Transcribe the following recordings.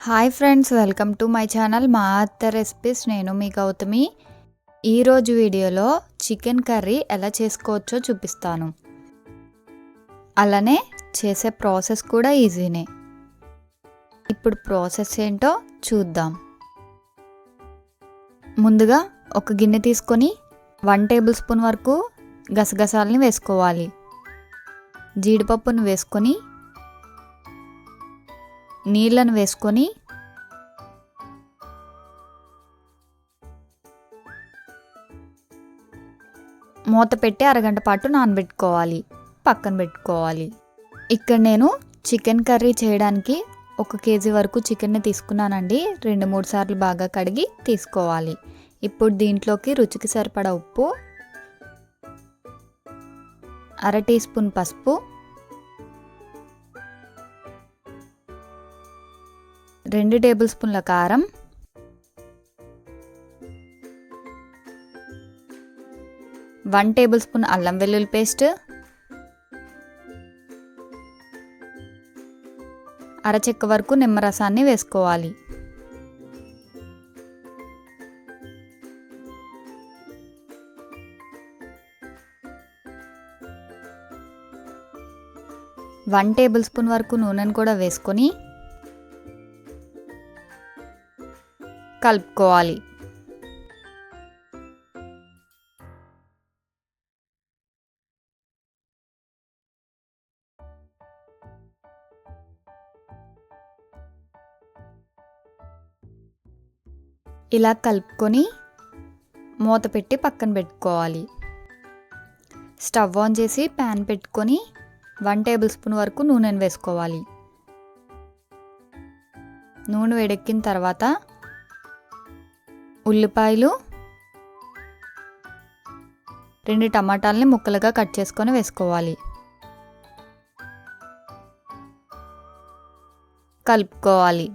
Hi friends welcome to my channel మా అత్త recipes. నేను మీ గౌతమి. ఈరోజు వీడియోలో చికెన్ కర్రీ ఎలా చేసుకోవచ్చో చూపిస్తాను. అలానే చేసే ప్రాసెస్ కూడా ఈజీనే. ఇప్పుడు ప్రాసెస్ ఏంటో చూద్దాం. ముందుగా ఒక గిన్నె తీసుకొని వన్ టేబుల్ స్పూన్ వరకు గసగసాలని వేసుకోవాలి. జీడిపప్పును వేసుకొని నీళ్ళను వేసుకొని మూత పెట్టి అరగంట పాటు నానబెట్టుకోవాలి. పక్కన పెట్టుకోవాలి. ఇక్కడ నేను చికెన్ కర్రీ చేయడానికి ఒక కేజీ వరకు చికెన్ని తీసుకున్నానండి. రెండు మూడు సార్లు బాగా కడిగి తీసుకోవాలి. ఇప్పుడు దీంట్లోకి రుచికి సరిపడా ఉప్పు అర టీ స్పూన్ పసుపు రెండు టేబుల్ స్పూన్ల కారం. వన్ టేబుల్ స్పూన్ అల్లం వెల్లుల్లి పేస్ట్. అరచెక్క వరకు నిమ్మరసాన్ని వేసుకోవాలి. వన్ టేబుల్ స్పూన్ వరకు నూనెను కూడా వేసుకొని కలుపుకోవాలి. ఇలా కలుపుకొని మూత పెట్టి పక్కన పెట్టుకోవాలి. స్టవ్ ఆన్ చేసి ప్యాన్ పెట్టుకొని వన్ టేబుల్ స్పూన్ వరకు నూనెను వేసుకోవాలి. నూనె వేడెక్కిన తర్వాత ఉల్లిపాయలు రెండు టమాటాలని ముక్కలుగా కట్ చేసుకొని వేసుకోవాలి. కలుపుకోవాలి.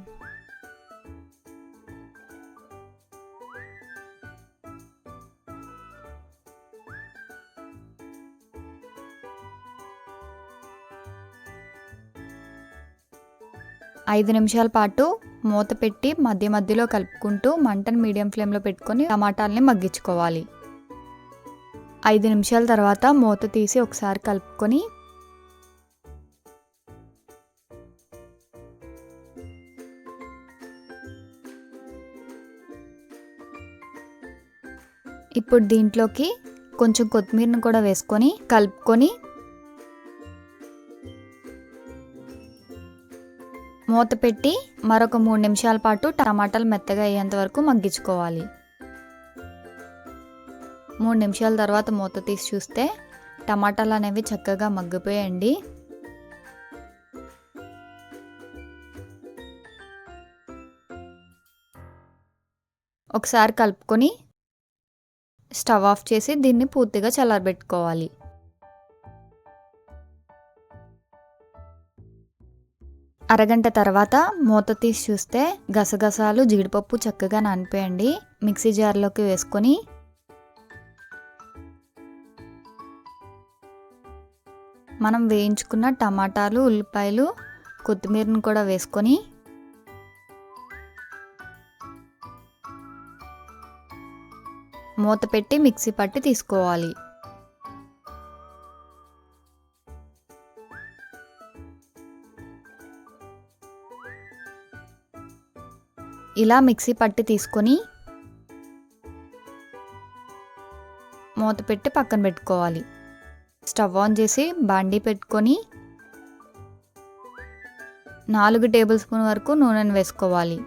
ఐదు నిమిషాల పాటు మూత పెట్టి మధ్య మధ్యలో కలుపుకుంటూ మంటను మీడియం ఫ్లేమ్లో పెట్టుకొని టమాటాలని మగ్గించుకోవాలి. ఐదు నిమిషాల తర్వాత మూత తీసి ఒకసారి కలుపుకొని ఇప్పుడు దీంట్లోకి కొంచెం కొత్తిమీరను కూడా వేసుకొని కలుపుకొని మూత పెట్టి మరొక మూడు నిమిషాల పాటు టమాటాలు మెత్తగా అయ్యేంత వరకు మగ్గించుకోవాలి. మూడు నిమిషాల తర్వాత మూత తీసి చూస్తే టమాటాలు అనేవి చక్కగా మగ్గిపోయండి ఒకసారి కలుపుకొని స్టవ్ ఆఫ్ చేసి దీన్ని పూర్తిగా చల్లారబెట్టుకోవాలి. అరగంట తర్వాత మూత తీసి చూస్తే గసగసాలు జీడిపప్పు చక్కగా నానిపోయండి. మిక్సీ జార్లోకి వేసుకొని మనం వేయించుకున్న టమాటాలు ఉల్లిపాయలు కొత్తిమీరను కూడా వేసుకొని మూత పెట్టి మిక్సీ పట్టి తీసుకోవాలి. ఇలా మిక్సీ పట్టి తీసుకొని మూత పెట్టి పక్కన పెట్టుకోవాలి. స్టవ్ ఆన్ చేసి బాండీ పెట్టుకొని నాలుగు టేబుల్ స్పూన్ వరకు నూనెను వేసుకోవాలి.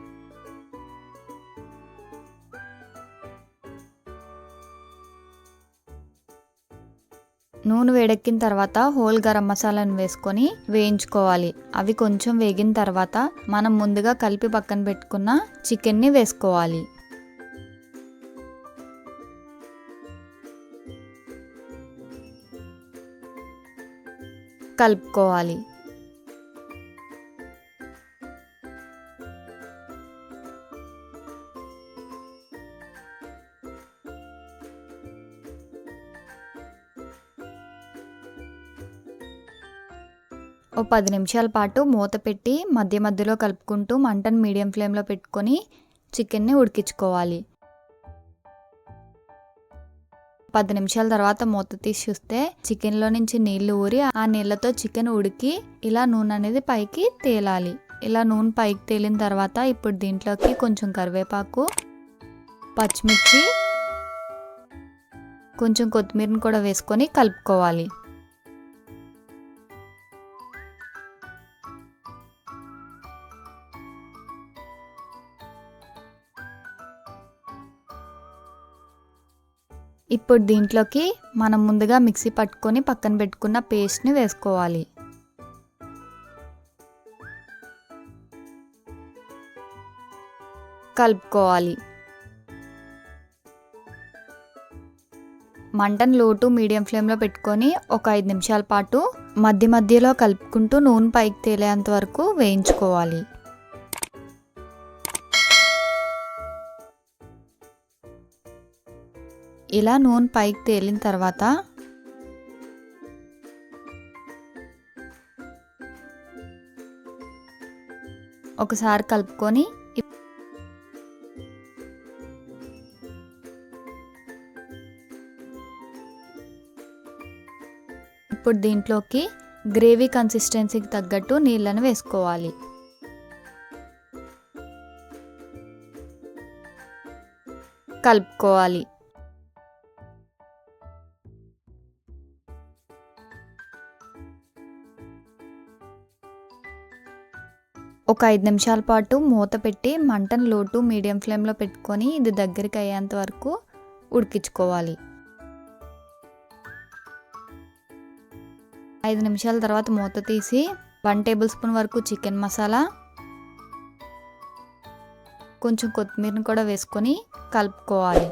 నూనె వేడెక్కిన తర్వాత హోల్ గరం మసాలాను వేసుకొని వేయించుకోవాలి. అవి కొంచెం వేగిన తర్వాత మనం ముందుగా కలిపి పక్కన పెట్టుకున్న చికెన్ని వేసుకోవాలి. కలుపుకోవాలి. ఓ పది నిమిషాల పాటు మూత పెట్టి మధ్య మధ్యలో కలుపుకుంటూ మంటను మీడియం ఫ్లేమ్లో పెట్టుకొని చికెన్ని ఉడికించుకోవాలి. పది నిమిషాల తర్వాత మూత తీసి చూస్తే చికెన్లో నుంచి నీళ్ళు ఊరి ఆ నీళ్ళతో చికెన్ ఉడికి ఇలా నూనె అనేది పైకి తేలాలి. ఇలా నూనె పైకి తేలిన తర్వాత ఇప్పుడు దీంట్లోకి కొంచెం కరివేపాకు పచ్చిమిర్చి కొంచెం కొత్తిమీరని కూడా వేసుకొని కలుపుకోవాలి. ఇప్పుడు దీంట్లోకి మనం ముందుగా మిక్సీ పట్టుకొని పక్కన పెట్టుకున్న పేస్ట్ని వేసుకోవాలి. కలుపుకోవాలి. మంటను లోటు మీడియం ఫ్లేమ్లో పెట్టుకొని ఒక ఐదు నిమిషాల పాటు మధ్య మధ్యలో కలుపుకుంటూ నూనె పైకి తేలేంత వరకు వేయించుకోవాలి. ఇలా నూనె పైకి తేలిన తర్వాత ఒకసారి కలుపుకొని ఇప్పుడు దీంట్లోకి గ్రేవీ కన్సిస్టెన్సీకి తగ్గట్టు నీళ్ళను వేసుకోవాలి. కలుపుకోవాలి. ఒక ఐదు నిమిషాల పాటు మూత పెట్టి మంటను లోటు మీడియం ఫ్లేమ్లో పెట్టుకొని ఇది దగ్గరికి అయ్యేంత వరకు ఉడికించుకోవాలి. ఐదు నిమిషాల తర్వాత మూత తీసి వన్ టేబుల్ స్పూన్ వరకు చికెన్ మసాలా కొంచెం కొత్తిమీరని కూడా వేసుకొని కలుపుకోవాలి.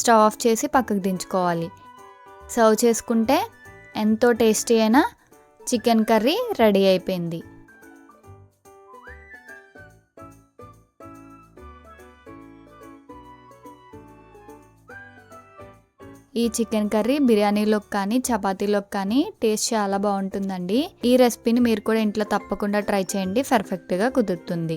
స్టవ్ ఆఫ్ చేసి పక్కకు దించుకోవాలి. సర్వ్ చేసుకుంటే ఎంతో టేస్టీ అయిన చికెన్ కర్రీ రెడీ అయిపోయింది. ఈ చికెన్ కర్రీ బిర్యానీలోకి కానీ చపాతీలోకి కానీ టేస్ట్ చాలా బాగుంటుందండి. ఈ రెసిపీని మీరు కూడా ఇంట్లో తప్పకుండా ట్రై చేయండి. పర్ఫెక్ట్గా కుదురుతుంది.